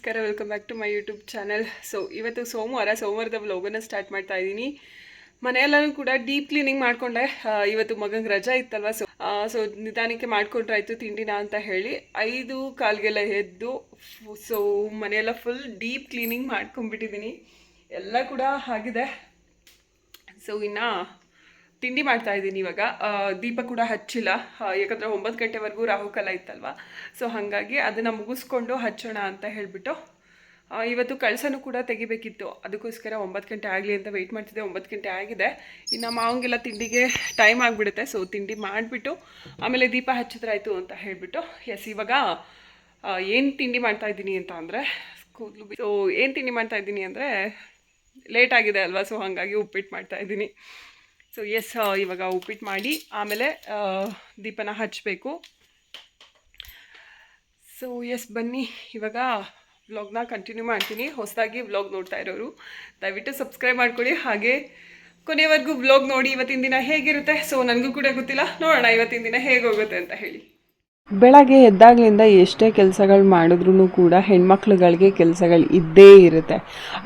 ನಮಸ್ಕಾರ welcome back to my YouTube channel so ಇವತ್ತು ಸೋಮವಾರ, ಸೋಮವಾರದ ವ್ಲಾಗನ್ನು ಸ್ಟಾರ್ಟ್ ಮಾಡ್ತಾ ಇದ್ದೀನಿ. ಮನೆಯೆಲ್ಲನೂ ಕೂಡ ಡೀಪ್ ಕ್ಲೀನಿಂಗ್ ಮಾಡಿಕೊಂಡೆ ಇವತ್ತು ಮಗಂಗೆ ರಜಾ ಇತ್ತಲ್ವ? ಸೊ ಸೊ ನಿಧಾನಕ್ಕೆ ಮಾಡ್ಕೊಂಡ್ರಾಯ್ತು ತಿಂಡಿನ ಅಂತ ಹೇಳಿ, ಐದು ಕಾಲ್ಗೆಲ್ಲ ಎದ್ದು ಸೊ ಮನೆಯೆಲ್ಲ ಫುಲ್ ಡೀಪ್ ಕ್ಲೀನಿಂಗ್ ಮಾಡ್ಕೊಂಡ್ಬಿಟ್ಟಿದ್ದೀನಿ. ಎಲ್ಲ ಕೂಡ ಆಗಿದೆ. ಸೊ ಇನ್ನು ತಿಂಡಿ ಮಾಡ್ತಾ ಇದ್ದೀನಿ ಇವಾಗ. ದೀಪ ಕೂಡ ಹಚ್ಚಿಲ್ಲ. ಯಾಕಂದರೆ ಒಂಬತ್ತು ಗಂಟೆವರೆಗೂ ರಾಹುಕಾಲ ಇತ್ತಲ್ವ? ಸೊ ಹಾಗಾಗಿ ಅದನ್ನು ಮುಗಿಸ್ಕೊಂಡು ಹಚ್ಚೋಣ ಅಂತ ಹೇಳಿಬಿಟ್ಟು ಇವತ್ತು ಕಳಸನೂ ಕೂಡ ತೆಗಿಬೇಕಿತ್ತು. ಅದಕ್ಕೋಸ್ಕರ ಒಂಬತ್ತು ಗಂಟೆ ಆಗಲಿ ಅಂತ ವೆಯ್ಟ್ ಮಾಡ್ತಿದ್ದೆ. ಒಂಬತ್ತು ಗಂಟೆ ಆಗಿದೆ. ಇನ್ನು ಮಾವಂಗೆಲ್ಲ ತಿಂಡಿಗೆ ಟೈಮ್ ಆಗಿಬಿಡುತ್ತೆ. ಸೊ ತಿಂಡಿ ಮಾಡಿಬಿಟ್ಟು, ಆಮೇಲೆ ದೀಪ ಹಚ್ಚಿದ್ರಾಯ್ತು ಅಂತ ಹೇಳಿಬಿಟ್ಟು ಎಸ್ ಇವಾಗ ಏನು ತಿಂಡಿ ಮಾಡ್ತಾ ಇದ್ದೀನಿ ಅಂತ ಅಂದರೆ, ಕೂದಲು ಸೊ ಏನು ತಿಂಡಿ ಮಾಡ್ತಾ ಇದ್ದೀನಿ ಅಂದರೆ ಲೇಟ್ ಆಗಿದೆ ಅಲ್ವಾ? ಸೊ ಹಾಗಾಗಿ ಉಪ್ಪಿಟ್ಟು ಮಾಡ್ತಾ ಇದ್ದೀನಿ. ಸೊ ಎಸ್ ಇವಾಗ ಉಪ್ಪಿಟ್ಟು ಮಾಡಿ, ಆಮೇಲೆ ದೀಪನ ಹಚ್ಚಬೇಕು ಸೊ ಎಸ್ ಬನ್ನಿ. ಇವಾಗ ವ್ಲಾಗ್ನ ಕಂಟಿನ್ಯೂ ಮಾಡ್ತೀನಿ. ಹೊಸದಾಗಿ ವ್ಲಾಗ್ ನೋಡ್ತಾ ಇರೋರು, ದಯವಿಟ್ಟು ಸಬ್ಸ್ಕ್ರೈಬ್ ಮಾಡ್ಕೊಳ್ಳಿ. ಹಾಗೆ ಕೊನೆಯವರೆಗೂ ವ್ಲಾಗ್ ನೋಡಿ, ಇವತ್ತಿನ ದಿನ ಹೇಗಿರುತ್ತೆ? ಸೊ ನನಗೂ ಕೂಡ ಗೊತ್ತಿಲ್ಲ. ನೋಡೋಣ, ಇವತ್ತಿನ ದಿನ ಹೇಗೆ ಹೋಗುತ್ತೆ ಅಂತ ಹೇಳಿ. ಬೆಳಗ್ಗೆ ಎದ್ದಾಗ್ಲಿಂದ ಎಷ್ಟೇ ಕೆಲಸಗಳು ಮಾಡಿದ್ರೂ ಕೂಡ ಹೆಣ್ಮಕ್ಳುಗಳಿಗೆ ಕೆಲಸಗಳು ಇದ್ದೇ ಇರುತ್ತೆ.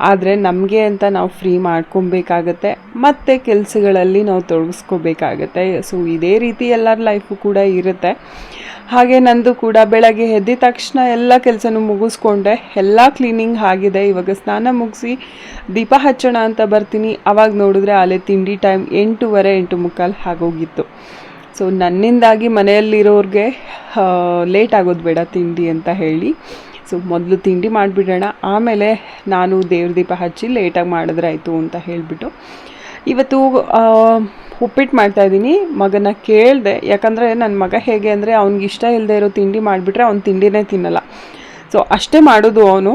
ಆದರೆ ನಮಗೆ ಅಂತ ನಾವು ಫ್ರೀ ಮಾಡ್ಕೊಬೇಕಾಗತ್ತೆ, ಮತ್ತು ಕೆಲಸಗಳಲ್ಲಿ ನಾವು ತೊಡಗಿಸ್ಕೋಬೇಕಾಗತ್ತೆ. ಸೊ ಇದೇ ರೀತಿ ಎಲ್ಲರ ಲೈಫು ಕೂಡ ಇರುತ್ತೆ. ಹಾಗೆ ನಂದು ಕೂಡ ಬೆಳಗ್ಗೆ ಎದ್ದಿದ ತಕ್ಷಣ ಎಲ್ಲ ಕೆಲಸನೂ ಮುಗಿಸ್ಕೊಂಡೆ. ಎಲ್ಲ ಕ್ಲೀನಿಂಗ್ ಆಗಿದೆ. ಇವಾಗ ಸ್ನಾನ ಮುಗಿಸಿ ದೀಪ ಹಚ್ಚೋಣ ಅಂತ ಬರ್ತೀನಿ. ಅವಾಗ ನೋಡಿದ್ರೆ ಅಲ್ಲೇ ತಿಂಡಿ ಟೈಮ್ ಎಂಟೂವರೆ ಎಂಟು ಮುಕ್ಕಾಲು ಆಗೋಗಿತ್ತು. ಸೊ ನನ್ನಿಂದಾಗಿ ಮನೆಯಲ್ಲಿರೋರಿಗೆ ಲೇಟ್ ಆಗೋದು ಬೇಡ ತಿಂಡಿ ಅಂತ ಹೇಳಿ. ಸೊ ಮೊದಲು ತಿಂಡಿ ಮಾಡಿಬಿಡೋಣ. ಆಮೇಲೆ ನಾನು ದೇವ್ರ ದೀಪ ಹಚ್ಚಿ ಲೇಟಾಗಿ ಮಾಡಿದ್ರಾಯ್ತು ಅಂತ ಹೇಳಿಬಿಟ್ಟು. ಇವತ್ತು ಉಪ್ಪಿಟ್ಟು ಮಾಡ್ತಾಯಿದ್ದೀನಿ ಮಗನ ಕೇಳಿದೆ. ಯಾಕಂದರೆ ನನ್ನ ಮಗ ಹೇಗೆ ಅಂದರೆ ಅವ್ನಿಗೆ ಇಷ್ಟ ಇಲ್ಲದೆ ಇರೋ ತಿಂಡಿ ಮಾಡಿಬಿಟ್ರೆ ಅವ್ನು ತಿಂಡಿನೇ ತಿನ್ನಲ್ಲ. ಸೊ ಅಷ್ಟೇ ಮಾಡೋದು ಅವನು.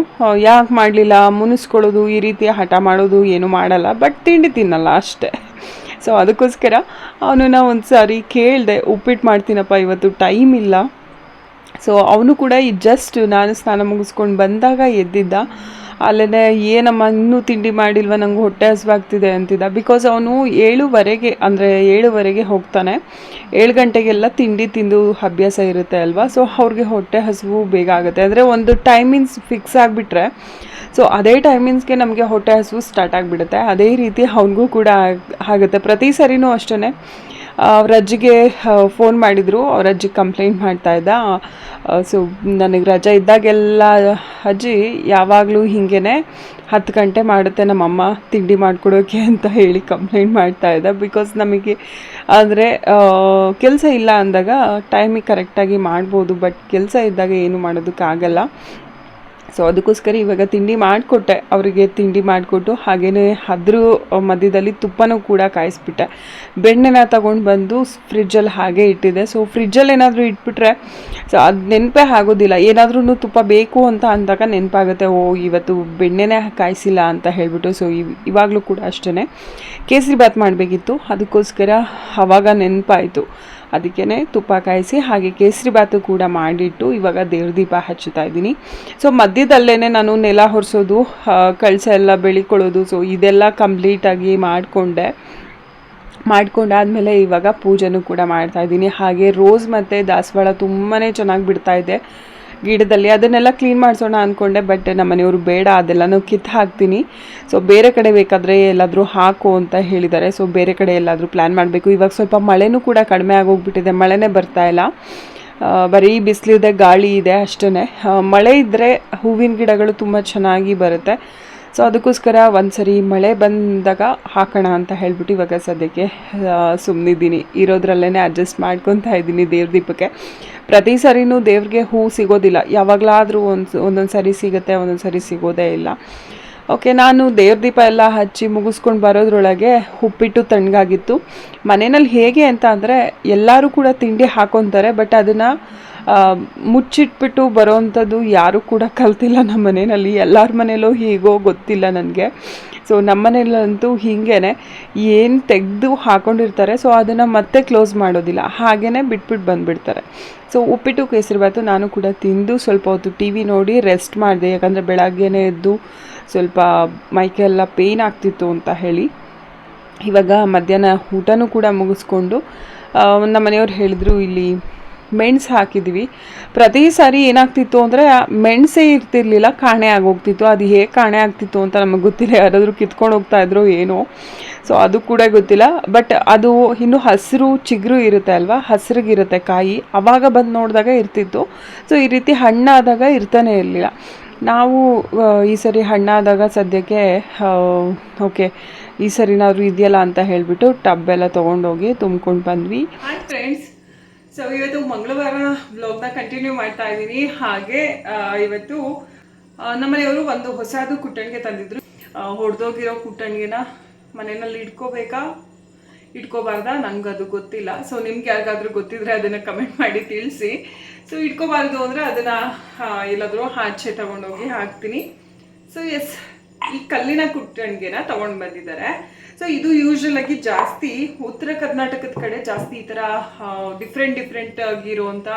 ಯಾಕೆ ಮಾಡಲಿಲ್ಲ? ಮುನಿಸ್ಕೊಳ್ಳೋದು ಈ ರೀತಿಯ ಹಠ ಮಾಡೋದು ಏನು ಮಾಡಲ್ಲ. ಬಟ್ ತಿಂಡಿ ತಿನ್ನಲ್ಲ ಅಷ್ಟೇ. ಸೊ ಅದಕ್ಕೋಸ್ಕರ ಅವನನ್ನ ಒಂದು ಸಾರಿ ಕೇಳಿದೆ, ಉಪ್ಪಿಟ್ಟು ಮಾಡ್ತೀನಪ್ಪ, ಇವತ್ತು ಟೈಮ್ ಇಲ್ಲ. ಸೊ ಅವನು ಕೂಡ ಈ ಜಸ್ಟ್ ನಾನು ಸ್ನಾನ ಮುಗಿಸ್ಕೊಂಡು ಬಂದಾಗ ಎದ್ದಿದ್ದ. ಅಲ್ಲೇ ಏನಮ್ಮ, ಇನ್ನೂ ತಿಂಡಿ ಮಾಡಿಲ್ವ? ನಂಗೆ ಹೊಟ್ಟೆ ಹಸುವಾಗ್ತಿದೆ, ಅಂತಿದ್ದ. ಬಿಕಾಸ್ ಅವನು ಏಳುವರೆಗೆ, ಅಂದರೆ ಏಳುವರೆಗೆ ಹೋಗ್ತಾನೆ. ಏಳು ಗಂಟೆಗೆಲ್ಲ ತಿಂಡಿ ತಿಂದು ಅಭ್ಯಾಸ ಇರುತ್ತೆ ಅಲ್ವಾ? ಸೊ ಅವ್ರಿಗೆ ಹೊಟ್ಟೆ ಹಸುವು ಬೇಗ ಆಗುತ್ತೆ. ಅಂದರೆ ಒಂದು ಟೈಮಿಂಗ್ಸ್ ಫಿಕ್ಸ್ ಆಗಿಬಿಟ್ರೆ ಸೊ ಅದೇ ಟೈಮಿಂಗ್ಸ್ಗೆ ನಮಗೆ ಹೊಟ್ಟೆ ಹಸಿವು ಸ್ಟಾರ್ಟ್ ಆಗಿಬಿಡುತ್ತೆ. ಅದೇ ರೀತಿ ಅವನಿಗೂ ಕೂಡ ಆಗುತ್ತೆ. ಪ್ರತಿ ಸರಿನೂ ಅಷ್ಟೇ ಅವ್ರ ಅಜ್ಜಿಗೆ ಫೋನ್ ಮಾಡಿದರು. ಅವ್ರ ಅಜ್ಜಿ ಕಂಪ್ಲೇಂಟ್ ಮಾಡ್ತಾ ಇದ್ದ. ಸೊ ನನಗೆ ರಜೆ ಇದ್ದಾಗೆಲ್ಲ ಅಜ್ಜಿ ಯಾವಾಗಲೂ ಹೀಗೇ ಹತ್ತು ಗಂಟೆ ಮಾಡುತ್ತೆ ನಮ್ಮಮ್ಮ ತಿಂಡಿ ಮಾಡಿಕೊಡೋಕೆ ಅಂತ ಹೇಳಿ ಕಂಪ್ಲೇಂಟ್ ಮಾಡ್ತಾ ಇದ್ದ. ಬಿಕಾಸ್ ನಮಗೆ ಅಂದರೆ ಕೆಲಸ ಇಲ್ಲ ಅಂದಾಗ ಟೈಮಿಗೆ ಕರೆಕ್ಟಾಗಿ ಮಾಡ್ಬೋದು ಬಟ್ ಕೆಲಸ ಇದ್ದಾಗ ಏನು ಮಾಡೋದಕ್ಕಾಗಲ್ಲ. ಸೊ ಅದಕ್ಕೋಸ್ಕರ ಇವಾಗ ತಿಂಡಿ ಮಾಡಿಕೊಟ್ಟೆ. ಅವರಿಗೆ ತಿಂಡಿ ಮಾಡಿಕೊಟ್ಟು ಹಾಗೆಯೇ ಅದ್ರ ಮಧ್ಯದಲ್ಲಿ ತುಪ್ಪನೂ ಕೂಡ ಕಾಯಿಸ್ಬಿಟ್ಟೆ. ಬೆಣ್ಣೆನ ತಗೊಂಡು ಬಂದು ಫ್ರಿಜ್ಜಲ್ಲಿ ಹಾಗೆ ಇಟ್ಟಿದೆ ಸೊ ಫ್ರಿಜ್ಜಲ್ಲಿ ಏನಾದರೂ ಇಟ್ಬಿಟ್ರೆ ಸೊ ಅದು ನೆನಪೇ ಆಗೋದಿಲ್ಲ. ಏನಾದ್ರೂ ತುಪ್ಪ ಬೇಕು ಅಂತ ಅಂದಾಗ ನೆನಪಾಗುತ್ತೆ, ಓ, ಇವತ್ತು ಬೆಣ್ಣೆನೇ ಕಾಯಿಸಿಲ್ಲ ಅಂತ ಹೇಳಿಬಿಟ್ಟು. ಸೊ ಇವ್, ಇವಾಗಲೂ ಕೂಡ ಅಷ್ಟೇ ಕೇಸರಿ ಬಾತ್ ಮಾಡಬೇಕಿತ್ತು. ಅದಕ್ಕೋಸ್ಕರ ಆವಾಗ ನೆನಪಾಯಿತು. ಅದಕ್ಕೇ ತುಪ್ಪ ಕಾಯಿಸಿ ಹಾಗೆ ಕೇಸರಿ ಬಾತು ಕೂಡ ಮಾಡಿಟ್ಟು ಇವಾಗ ದೇವ್ರ ದೀಪ ಹಚ್ಚುತ್ತಾ ಇದ್ದೀನಿ. ಸೊ ಮಧ್ಯದಲ್ಲೇ ನಾನು ನೆಲ ಹೊರಿಸೋದು ಕಳಸ ಎಲ್ಲ ಬೆಳಿಕೊಳ್ಳೋದು ಸೊ ಇದೆಲ್ಲ ಕಂಪ್ಲೀಟಾಗಿ ಮಾಡಿಕೊಂಡೆ. ಮಾಡ್ಕೊಂಡಾದ್ಮೇಲೆ ಇವಾಗ ಪೂಜೆನೂ ಕೂಡ ಮಾಡ್ತಾ ಇದ್ದೀನಿ. ಹಾಗೆ ರೋಸ್ ಮತ್ತು ದಾಸವಾಳ ತುಂಬಾ ಚೆನ್ನಾಗಿ ಬಿಡ್ತಾ ಇದೆ. ಗಿಡದಲ್ಲಿ ಅದನ್ನೆಲ್ಲ ಕ್ಲೀನ್ ಮಾಡಿಸೋಣ ಅಂದ್ಕೊಂಡೆ ಬಟ್ ನಮ್ಮ ಮನೆಯವರು ಬೇಡ ಅದೆಲ್ಲನೂ ಕಿತ್ತು ಹಾಕ್ತೀನಿ. ಸೊ ಬೇರೆ ಕಡೆ ಬೇಕಾದರೆ ಎಲ್ಲಾದರೂ ಹಾಕು ಅಂತ ಹೇಳಿದ್ದಾರೆ. ಸೊ ಬೇರೆ ಕಡೆ ಎಲ್ಲಾದರೂ ಪ್ಲ್ಯಾನ್ ಮಾಡಬೇಕು. ಇವಾಗ ಸ್ವಲ್ಪ ಮಳೆನೂ ಕೂಡ ಕಡಿಮೆ ಆಗೋಗ್ಬಿಟ್ಟಿದೆ. ಮಳೆನೇ ಬರ್ತಾ ಇಲ್ಲ. ಬರೀ ಬಿಸಿಲಿದೆ, ಗಾಳಿ ಇದೆ ಅಷ್ಟೇ ಮಳೆ ಇದ್ದರೆ ಹೂವಿನ ಗಿಡಗಳು ತುಂಬ ಚೆನ್ನಾಗಿ ಬರುತ್ತೆ. ಸೊ ಅದಕ್ಕೋಸ್ಕರ ಒಂದು ಸರಿ ಮಳೆ ಬಂದಾಗ ಹಾಕೋಣ ಅಂತ ಹೇಳ್ಬಿಟ್ಟು ಇವಾಗ ಸದ್ಯಕ್ಕೆ ಸುಮ್ಮನಿದ್ದೀನಿ ಇರೋದ್ರಲ್ಲೇ ಅಡ್ಜಸ್ಟ್ ಮಾಡ್ಕೊತಾ ಇದ್ದೀನಿ ದೇವ್ರ ದೀಪಕ್ಕೆ. ಪ್ರತಿ ಸರಿನೂ ದೇವ್ರಿಗೆ ಹೂ ಸಿಗೋದಿಲ್ಲ. ಯಾವಾಗಲಾದರೂ ಒಂದು, ಒಂದೊಂದು ಸರಿ ಸಿಗುತ್ತೆ, ಒಂದೊಂದು ಸರಿ ಸಿಗೋದೇ ಇಲ್ಲ. ಓಕೆ ನಾನು ದೇವ್ರ ದೀಪ ಎಲ್ಲ ಹಚ್ಚಿ ಮುಗಿಸ್ಕೊಂಡು ಬರೋದ್ರೊಳಗೆ ಉಪ್ಪಿಟ್ಟು ತಣ್ಣಗಾಗಿತ್ತು. ಮನೆಯಲ್ಲಿ ಹೇಗೆ ಅಂತ ಅಂದರೆ, ಎಲ್ಲರೂ ಕೂಡ ತಿಂಡಿ ಹಾಕೊತಾರೆ ಬಟ್ ಅದನ್ನು ಮುಚ್ಚಿಟ್ಬಿಟ್ಟು ಬರೋವಂಥದ್ದು ಯಾರೂ ಕೂಡ ಕಲ್ತಿಲ್ಲ ನಮ್ಮ ಮನೆಯಲ್ಲಿ. ಎಲ್ಲರ ಮನೇಲೂ ಹೀಗೋ ಗೊತ್ತಿಲ್ಲ ನನಗೆ. ಸೊ ನಮ್ಮ ಮನೇಲಂತೂ ಹೀಗೇ ಏನು ತೆಗೆದು ಹಾಕೊಂಡಿರ್ತಾರೆ ಸೊ ಅದನ್ನು ಮತ್ತೆ ಕ್ಲೋಸ್ ಮಾಡೋದಿಲ್ಲ. ಹಾಗೇ ಬಿಟ್ಬಿಟ್ಟು ಬಂದುಬಿಡ್ತಾರೆ. ಸೊ ಉಪ್ಪಿಟ್ಟು ಕೇಸರಿಬಾತು ನಾನು ಕೂಡ ತಿಂದು ಸ್ವಲ್ಪ ಹೊತ್ತು ಟಿ ವಿ ನೋಡಿ ರೆಸ್ಟ್ ಮಾಡಿದೆ. ಯಾಕಂದರೆ ಬೆಳಗ್ಗೆನೇ ಎದ್ದು ಸ್ವಲ್ಪ ಮೈಕೆಲ್ಲ ಪೇಯ್ನ್ ಆಗ್ತಿತ್ತು ಅಂತ ಹೇಳಿ. ಇವಾಗ ಮಧ್ಯಾಹ್ನ ಊಟನೂ ಕೂಡ ಮುಗಿಸ್ಕೊಂಡು ನಮ್ಮ ಮನೆಯವ್ರು ಹೇಳಿದ್ರು ಇಲ್ಲಿ ಮೆಣಸು ಹಾಕಿದ್ವಿ. ಪ್ರತಿ ಸಾರಿ ಏನಾಗ್ತಿತ್ತು ಅಂದರೆ, ಮೆಣಸೇ ಇರ್ತಿರ್ಲಿಲ್ಲ, ಕಾಣೆ ಆಗೋಗ್ತಿತ್ತು. ಅದು ಹೇಗೆ ಕಾಣೆ ಆಗ್ತಿತ್ತು ಅಂತ ನಮಗೆ ಗೊತ್ತಿಲ್ಲ. ಯಾರಾದರೂ ಕಿತ್ಕೊಂಡು ಹೋಗ್ತಾ ಇದ್ರೋ ಏನೋ. ಸೊ ಅದು ಕೂಡ ಗೊತ್ತಿಲ್ಲ. ಬಟ್ ಅದು ಇನ್ನು ಹಸಿರು, ಚಿಗುರು ಇರುತ್ತೆ ಅಲ್ವಾ? ಹಸಿರಿಗಿರುತ್ತೆ ಕಾಯಿ. ಅವಾಗ ಬಂದು ನೋಡಿದಾಗ ಇರ್ತಿತ್ತು. ಸೊ ಈ ರೀತಿ ಹಣ್ಣಾದಾಗ ಇರ್ತಾನೆ ಇರಲಿಲ್ಲ. ನಾವು ಈ ಸರಿ ಹಣ್ಣಾದಾಗ ಸದ್ಯಕ್ಕೆ ಓಕೆ, ಈ ಸರಿನಾದ್ರು ಇದೆಯಲ್ಲ ಅಂತ ಹೇಳಿಬಿಟ್ಟು ಟಬ್ ಎಲ್ಲ ತೊಗೊಂಡೋಗಿ ತುಂಬ್ಕೊಂಡು ಬಂದ್ವಿ. ಫ್ರೆಂಡ್ಸ್ ಸೊ ಇವತ್ತು ಮಂಗಳವಾರ ವ್ಲಾಗ್ನ ಕಂಟಿನ್ಯೂ ಮಾಡ್ತಾ ಇದ್ದೀನಿ. ಹಾಗೆ ಇವತ್ತು ನಮ್ಮನೆಯವರು ಒಂದು ಹೊಸದು ಕುಟ್ಟಣಿಗೆ ತಂದಿದ್ರು. ಹೊಡೆದೋಗಿರೋ ಕುಟ್ಟಣಿಗೆನ ಮನೆಯಲ್ಲಿ ಇಟ್ಕೋಬೇಕಾ? ಇಟ್ಕೋಬಾರ್ದ? ನಂಗೆ ಅದು ಗೊತ್ತಿಲ್ಲ. ಸೊ ನಿಮ್ಗೆ ಯಾರಿಗಾದ್ರೂ ಗೊತ್ತಿದ್ರೆ ಅದನ್ನು ಕಮೆಂಟ್ ಮಾಡಿ ತಿಳಿಸಿ. ಸೊ ಇಟ್ಕೋಬಾರ್ದು ಅಂದರೆ ಅದನ್ನು ಎಲ್ಲಾದರೂ ಆಚೆ ತಗೊಂಡೋಗಿ ಹಾಕ್ತೀನಿ. ಸೊ ಎಸ್ ಈ ಕಲ್ಲಿನ ಕುಟ್ಟಣಿಗೆನ ತೊಗೊಂಡು ಬಂದಿದ್ದಾರೆ. ಸೊ ಇದು ಯೂಶಲ್ ಆಗಿ ಜಾಸ್ತಿ ಉತ್ತರ ಕರ್ನಾಟಕದ ಕಡೆ ಜಾಸ್ತಿ ಈ ಥರ ಡಿಫ್ರೆಂಟ್ ಡಿಫ್ರೆಂಟ್ ಆಗಿರುವಂಥ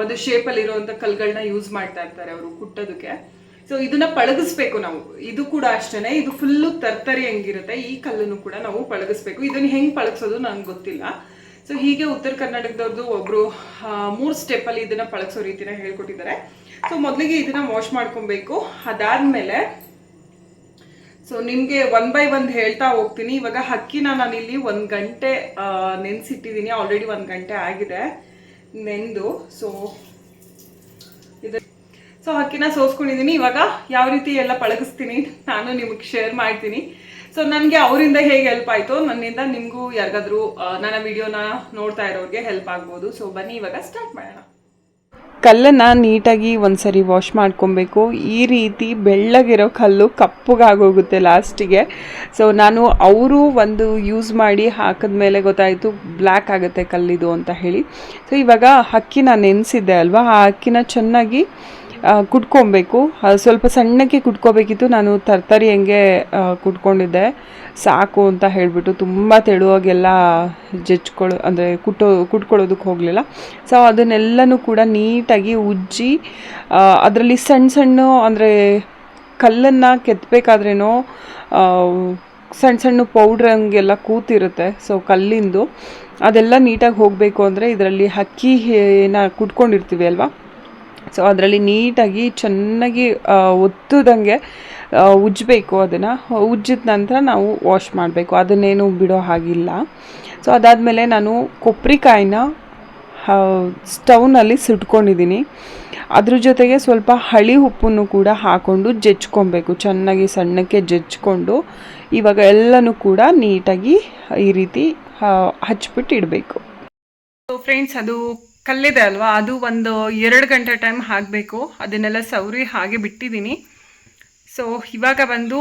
ಒಂದು ಶೇಪಲ್ಲಿ ಇರುವಂಥ ಕಲ್ಗಳನ್ನ ಯೂಸ್ ಮಾಡ್ತಾ ಇರ್ತಾರೆ ಅವರು ಕುಟ್ಟೋದಕ್ಕೆ. ಸೊ ಇದನ್ನ ಪಳಗಿಸ್ಬೇಕು ನಾವು. ಇದು ಕೂಡ ಅಷ್ಟೇನೆ. ಇದು ಫುಲ್ಲು ತರ್ತರಿ ಹೆಂಗಿರುತ್ತೆ. ಈ ಕಲ್ಲನ್ನು ಕೂಡ ನಾವು ಪಳಗಿಸ್ಬೇಕು. ಇದನ್ನ ಹೆಂಗೆ ಪಳಗಿಸೋದು ನಂಗೆ ಗೊತ್ತಿಲ್ಲ. ಸೊ ಹೀಗೆ ಉತ್ತರ ಕರ್ನಾಟಕದವ್ರದ್ದು ಒಬ್ರು ಮೂರು ಸ್ಟೆಪ್ಪಲ್ಲಿ ಇದನ್ನ ಪಳಗಿಸೋ ರೀತಿನ ಹೇಳ್ಕೊಟ್ಟಿದ್ದಾರೆ. ಸೊ ಮೊದಲಿಗೆ ಇದನ್ನ ವಾಶ್ ಮಾಡ್ಕೊಬೇಕು. ಅದಾದ್ಮೇಲೆ ಸೊ ನಿಮಗೆ ಒನ್ ಬೈ ಒನ್ ಹೇಳ್ತಾ ಹೋಗ್ತೀನಿ. ಇವಾಗ ಹಕ್ಕಿನ ನಾನಿಲ್ಲಿ ಒಂದು ಗಂಟೆ ನೆನೆಸಿಟ್ಟಿದ್ದೀನಿ ಆಲ್ರೆಡಿ ಒಂದು ಗಂಟೆ ಆಗಿದೆ ನೆಂದು. ಸೊ ಇದು ಸೊ ಹಕ್ಕಿನ ಸೋಸ್ಕೊಂಡಿದ್ದೀನಿ ಇವಾಗ ಯಾವ ರೀತಿ ಎಲ್ಲ ಪಳಗಿಸ್ತೀನಿ ನಾನು ನಿಮಗೆ ಶೇರ್ ಮಾಡ್ತೀನಿ. ಸೊ ನನಗೆ ಅವರಿಂದ ಹೇಗೆ ಹೆಲ್ಪ್ ಆಯಿತು, ನನ್ನಿಂದ ನಿಮಗೂ ಯಾರಿಗಾದ್ರೂ ನನ್ನ ವಿಡಿಯೋನ ನೋಡ್ತಾ ಇರೋರಿಗೆ ಹೆಲ್ಪ್ ಆಗ್ಬೋದು. ಸೊ ಬನ್ನಿ, ಇವಾಗ ಸ್ಟಾರ್ಟ್ ಮಾಡೋಣ. ಕಲ್ಲನ್ನು ನೀಟಾಗಿ ಒಂದ್ಸರಿ ವಾಶ್ ಮಾಡ್ಕೊಬೇಕು. ಈ ರೀತಿ ಬೆಳ್ಳಗಿರೋ ಕಲ್ಲು ಕಪ್ಪಗಾಗೋಗುತ್ತೆ ಲಾಸ್ಟಿಗೆ ಸೊ ನಾನು ಅವರು ಒಂದು ಯೂಸ್ ಮಾಡಿ ಹಾಕಿದ್ಮೇಲೆ ಗೊತ್ತಾಯಿತು ಬ್ಲ್ಯಾಕ್ ಆಗುತ್ತೆ ಕಲ್ಲಿದು ಅಂತ ಹೇಳಿ. ಸೊ ಇವಾಗ ಅಕ್ಕಿನ ನೆನೆಸಿದ್ದೆ ಅಲ್ವಾ? ಆ ಅಕ್ಕಿನ ಚೆನ್ನಾಗಿ ಕುಟ್ಕೊಬೇಕು ಸ್ವಲ್ಪ ಸಣ್ಣಕ್ಕೆ ಕುಟ್ಕೋಬೇಕಿತ್ತು ನಾನು ತರ್ತರಿ ಹೆಂಗೆ ಕುಟ್ಕೊಂಡಿದ್ದೆ ಸಾಕು ಅಂತ ಹೇಳಿಬಿಟ್ಟು ತುಂಬ ತೆಳುವಾಗೆಲ್ಲ ಜಜ್ಕೊಳ್ಳೋ ಅಂದರೆ ಕುಟ್ಟೋ ಕುಟ್ಕೊಳ್ಳೋದಕ್ಕೆ ಹೋಗಲಿಲ್ಲ. ಸೊ ಅದನ್ನೆಲ್ಲನೂ ಕೂಡ ನೀಟಾಗಿ ಉಜ್ಜಿ ಅದರಲ್ಲಿ ಸಣ್ಣ ಸಣ್ಣ, ಅಂದರೆ ಕಲ್ಲನ್ನು ಕೆತ್ತಬೇಕಾದ್ರೇನೋ ಸಣ್ಣ ಸಣ್ಣ ಪೌಡ್ರ್ ಹಂಗೆಲ್ಲ ಕೂತಿರುತ್ತೆ. ಸೊ ಕಲ್ಲಿಂದು. ಅದೆಲ್ಲ ನೀಟಾಗಿ ಹೋಗಬೇಕು ಅಂದರೆ ಇದರಲ್ಲಿ ಅಕ್ಕಿ ಏನ ಕುಟ್ಕೊಂಡಿರ್ತೀವಿ ಅಲ್ವಾ? ಸೊ ಅದರಲ್ಲಿ ನೀಟಾಗಿ, ಚೆನ್ನಾಗಿ ಒತ್ತದಂಗೆ ಉಜ್ಜಬೇಕು ಅದನ್ನು. ಉಜ್ಜಿದ ನಂತರ ನಾವು ವಾಶ್ ಮಾಡಬೇಕು. ಅದನ್ನೇನು ಬಿಡೋ ಹಾಗಿಲ್ಲ. ಸೊ ಅದಾದಮೇಲೆ ನಾನು ಕೊಬ್ಬರಿಕಾಯಿನ ಸ್ಟವ್ನಲ್ಲಿ ಸುಟ್ಕೊಂಡಿದ್ದೀನಿ ಅದ್ರ ಜೊತೆಗೆ ಸ್ವಲ್ಪ ಹಳಿ ಉಪ್ಪನ್ನು ಕೂಡ ಹಾಕ್ಕೊಂಡು ಜಜ್ಕೊಬೇಕು ಚೆನ್ನಾಗಿ ಸಣ್ಣಕ್ಕೆ ಜಜ್ಕೊಂಡು ಇವಾಗ ಎಲ್ಲನೂ ಕೂಡ ನೀಟಾಗಿ ಈ ರೀತಿ ಹಚ್ಬಿಟ್ಟು ಇಡಬೇಕು. ಸೊ ಫ್ರೆಂಡ್ಸ್ ಅದು ಕಲ್ಲಿದೆ ಅಲ್ವಾ? ಅದು ಒಂದು ಎರಡು ಗಂಟೆ ಟೈಮ್ ಹಾಕಬೇಕು. ಅದನ್ನೆಲ್ಲ ಸೌರಿ ಹಾಗೆ ಬಿಟ್ಟಿದ್ದೀನಿ. ಸೊ ಇವಾಗ ಬಂದು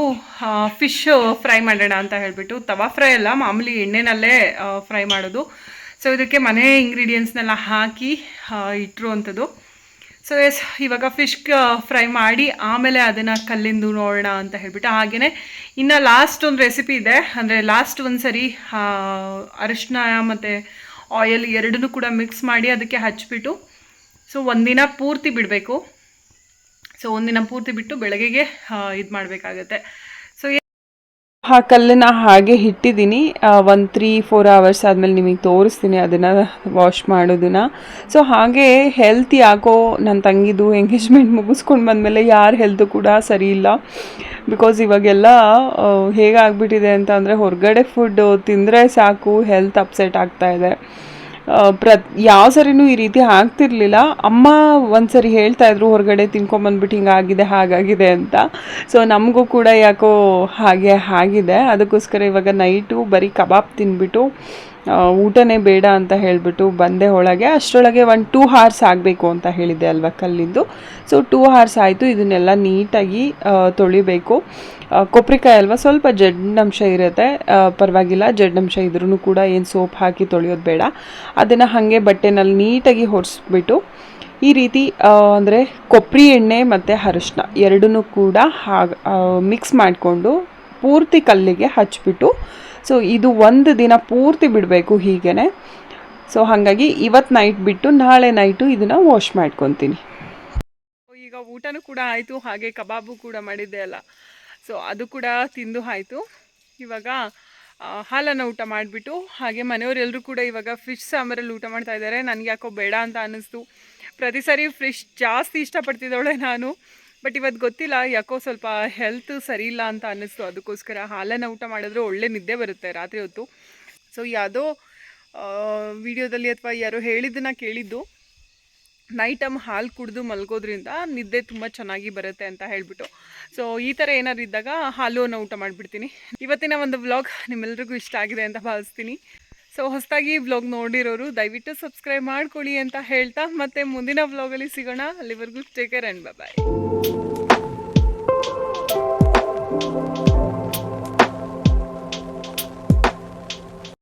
ಫಿಶ್ ಫ್ರೈ ಮಾಡೋಣ ಅಂತ ಹೇಳಿಬಿಟ್ಟು, ತವಾ ಫ್ರೈ ಅಲ್ಲ, ಮಾಮೂಲಿ ಎಣ್ಣೆನಲ್ಲೇ ಫ್ರೈ ಮಾಡೋದು. ಸೊ ಇದಕ್ಕೆ ಮನೆ ಇಂಗ್ರೀಡಿಯೆಂಟ್ಸ್ನೆಲ್ಲ ಹಾಕಿ ಇಟ್ಟರು ಅಂಥದ್ದು ಸೊ ಎಸ್ ಇವಾಗ ಫಿಶ್ ಫ್ರೈ ಮಾಡಿ, ಆಮೇಲೆ ಅದನ್ನು ಕಲ್ಲಿಂದು ನೋಡೋಣ ಅಂತ ಹೇಳ್ಬಿಟ್ಟು ಹಾಗೆಯೇ ಇನ್ನು ಲಾಸ್ಟ್ ಒಂದು ರೆಸಿಪಿ ಇದೆ. ಅಂದರೆ ಲಾಸ್ಟ್ ಒಂದು ಸರಿ ಅರಿಶಿನ ಮತ್ತು ಆಯಿಲ್ ಎರಡನ್ನೂ ಕೂಡ ಮಿಕ್ಸ್ ಮಾಡಿ ಅದಕ್ಕೆ ಹಚ್ಬಿಟ್ಟು ಸೊ ಒಂದಿನ ಪೂರ್ತಿ ಬಿಡಬೇಕು. ಸೊ ಒಂದಿನ ಪೂರ್ತಿ ಬಿಟ್ಟು ಬೆಳಗ್ಗೆಗೆ ಇದು ಮಾಡಬೇಕಾಗತ್ತೆ ಆ ಕಲ್ಲನ್ನು ಹಾಗೆ ಇಟ್ಟಿದ್ದೀನಿ ಒನ್ ತ್ರೀ ಫೋರ್ ಅವರ್ಸ್ ಆದಮೇಲೆ ನಿಮಗೆ ತೋರಿಸ್ತೀನಿ ಅದನ್ನು ವಾಶ್ ಮಾಡೋದನ್ನು. ಸೊ ಹಾಗೆ ಹೆಲ್ತ್ ಯಾಕೋ ನನ್ನ ತಂಗಿದು ಎಂಗೇಜ್ಮೆಂಟ್ ಮುಗಿಸ್ಕೊಂಡು ಬಂದಮೇಲೆ ಯಾರ ಹೆಲ್ತ್ ಕೂಡ ಸರಿ ಇಲ್ಲ. ಬಿಕಾಸ್ ಇವಾಗೆಲ್ಲ ಹೇಗಾಗ್ಬಿಟ್ಟಿದೆ ಅಂತ ಅಂದರೆ ಹೊರಗಡೆ ಫುಡ್ ತಿಂದರೆ ಸಾಕು ಹೆಲ್ತ್ ಅಪ್ಸೆಟ್ ಆಗ್ತಾ ಇದೆ. ಆ, ಪ್ರ ಯಾವ ಸರಿನೂ ಈ ರೀತಿ ಆಗ್ತಿರ್ಲಿಲ್ಲ. ಅಮ್ಮ ಒಂದ್ಸರಿ ಹೇಳ್ತಾ ಇದ್ರು ಹೊರಗಡೆ ತಿನ್ಕೊಂಬಂದ್ಬಿಟ್ಟು ಹಿಂಗಾಗಿದೆ ಹಾಗಾಗಿದೆ ಅಂತ. ಸೊ ನಮಗೂ ಕೂಡ ಯಾಕೋ ಹಾಗೆ ಆಗಿದೆ. ಅದಕ್ಕೋಸ್ಕರ ಇವಾಗ ನೈಟು ಬರೀ ಕಬಾಬ್ ತಿಂದ್ಬಿಟ್ಟು ಆ, ಊಟನೇ ಬೇಡ ಅಂತ ಹೇಳಿಬಿಟ್ಟು ಬಂದೆ ಒಳಗೆ. ಅಷ್ಟರೊಳಗೆ ಒಂದು ಟೂ ಹಾರ್ಸ್ ಆಗಬೇಕು ಅಂತ ಹೇಳಿದೆ ಅಲ್ವಾ ಕಲ್ಲಿಂದು. ಸೊ ಟೂ ಹಾರ್ಸ್ ಆಯಿತು. ಇದನ್ನೆಲ್ಲ ನೀಟಾಗಿ ತೊಳಿಬೇಕು. ಕೊಬ್ಬರಿಕಾಯಿ ಅಲ್ವಾ ಸ್ವಲ್ಪ ಜಡ್ಡಂಶ ಇರುತ್ತೆ. ಪರವಾಗಿಲ್ಲ, ಜಡ್ಡಂಶ ಇದ್ರೂ ಕೂಡ ಏನು ಸೋಪ್ ಹಾಕಿ ತೊಳೆಯೋದು ಬೇಡ. ಅದನ್ನು ಹಾಗೆ ಬಟ್ಟೆನಲ್ಲಿ ನೀಟಾಗಿ ಹೊರಿಸ್ಬಿಟ್ಟು ಈ ರೀತಿ ಅಂದರೆ ಕೊಬ್ಬರಿ ಎಣ್ಣೆ ಮತ್ತು ಅರಿಶಿನ ಎರಡನ್ನೂ ಕೂಡ ಹಾಗೆ ಮಿಕ್ಸ್ ಮಾಡಿಕೊಂಡು ಪೂರ್ತಿ ಕಲ್ಲಿಗೆ ಹಚ್ಬಿಟ್ಟು ಸೊ ಇದು ಒಂದು ದಿನ ಪೂರ್ತಿ ಬಿಡಬೇಕು ಹೀಗೇ ಸೊ ಹಾಗಾಗಿ ಇವತ್ತು ನೈಟ್ ಬಿಟ್ಟು ನಾಳೆ ನೈಟು ಇದನ್ನು ವಾಶ್ ಮಾಡ್ಕೊತೀನಿ. ಈಗ ಊಟನೂ ಕೂಡ ಆಯಿತು, ಹಾಗೆ ಕಬಾಬು ಕೂಡ ಮಾಡಿದ್ದೆ ಅಲ್ಲ. ಸೊ ಅದು ಕೂಡ ತಿಂದು ಆಯಿತು. ಇವಾಗ ಹಾಲನ್ನು ಊಟ ಮಾಡಿಬಿಟ್ಟು, ಹಾಗೆ ಮನೆಯವರೆಲ್ಲರೂ ಕೂಡ ಇವಾಗ ಫಿಶ್ ಸಾಂಬಾರಲ್ಲಿ ಊಟ ಮಾಡ್ತಾ ಇದ್ದಾರೆ ನನಗೆ ಯಾಕೋ ಬೇಡ ಅಂತ ಅನ್ನಿಸ್ತು. ಪ್ರತಿ ಸಾರಿ ಫಿಶ್ ಜಾಸ್ತಿ ಇಷ್ಟಪಡ್ತಿದ್ದವಳೆ ನಾನು. ಬಟ್ ಇವತ್ತು ಗೊತ್ತಿಲ್ಲ ಯಾಕೋ ಸ್ವಲ್ಪ ಹೆಲ್ತ್ ಸರಿ ಇಲ್ಲ ಅಂತ ಅನ್ನಿಸ್ತು. ಅದಕ್ಕೋಸ್ಕರ ಹಾಲನ್ನು ಊಟ ಮಾಡಿದ್ರೆ ಒಳ್ಳೆ ನಿದ್ದೆ ಬರುತ್ತೆ ರಾತ್ರಿ ಹೊತ್ತು. ಸೊ ಯಾವುದೋ ವಿಡಿಯೋದಲ್ಲಿ ಅಥವಾ ಯಾರೋ ಹೇಳಿದ್ದನ್ನು ಕೇಳಿದ್ದು ನೈಟ್ ಟೈಮ್ ಹಾಲು ಕುಡಿದು ಮಲ್ಗೋದ್ರಿಂದ ನಿದ್ದೆ ತುಂಬ ಚೆನ್ನಾಗಿ ಬರುತ್ತೆ ಅಂತ ಹೇಳಿಬಿಟ್ಟು. ಸೊ ಈ ಥರ ಏನಾದ್ರು ಇದ್ದಾಗ ಹಾಲುವನ್ನು ಊಟ ಮಾಡಿಬಿಡ್ತೀನಿ. ಇವತ್ತಿನ ಒಂದು ವ್ಲಾಗ್ ನಿಮ್ಮೆಲ್ರಿಗೂ ಇಷ್ಟ ಆಗಿದೆ ಅಂತ ಭಾವಿಸ್ತೀನಿ. ಸೊ ಹೊಸದಾಗಿ ವ್ಲಾಗ್ ನೋಡಿರೋರು, ದಯವಿಟ್ಟು ಸಬ್ಸ್ಕ್ರೈಬ್ ಮಾಡ್ಕೊಳ್ಳಿ ಅಂತ ಹೇಳ್ತಾ ಮತ್ತೆ ಮುಂದಿನ ವ್ಲಾಗಲ್ಲಿ ಸಿಗೋಣ. ಅಲ್ಲಿವರೆಗೂ ಟೇಕ್ ಕೇರ್ ಆ್ಯಂಡ್ ಬಾಯ್